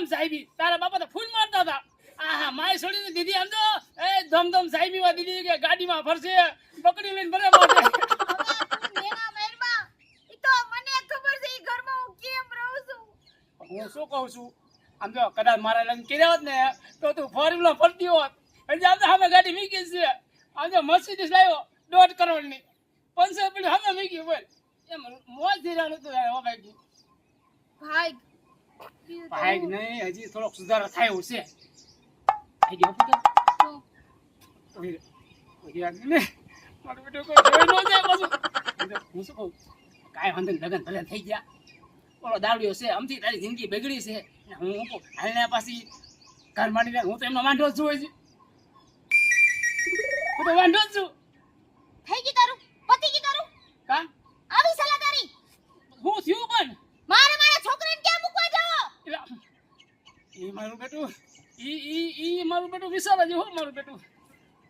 ધમધમ સાહેબી. તારા બાપા તો ફૂલ મારતા હતા. આહા માય છોડીને દીદી આમ તો. એ ધમધમ સાહેબી માં દીદી કે ગાડીમાં ફરશે. પકડી લઈને ભરે મારશે હું કેમ રહું શું કહું છું? આમ તો કદાચ મારા લગ્ન કર્યા હોત ને તો તું ફોર વ્હીલર ફરતી હોત. એટલે આમ તો સામે ગાડી મીકી છે. આમ તો મર્સિડીઝ લાવ્યો દોઢ કરોડની. પંચસો રૂપિયા સામે મીકી બોલ એમ મોજથી જાણું તું હો ભાઈ ભાઈ ભાઈ નહીં હજી થોડોક સુધારો થાય છે. કોઈ વાંધો લગ્ન ભલે થઈ ગયા. ઓલો દાવડીઓ છે આમથી તારી જિંદગી બગડી છે. હું હાલને પાછી ઘર માંડીને હું તો એમનો વાંઢો જ છું. હજી હું તો વાંઢો છું થઈ ગઈ તારું પતી ગઈ તારું કા આવી સલાહ તારી હું થયું પણ મારે મારા છોકરાને ક્યાં મૂકવા જાવ ઈ મારું બેટું? ઈ ઈ ઈ મારું બેટું વિશાલ જ હો મારું બેટું.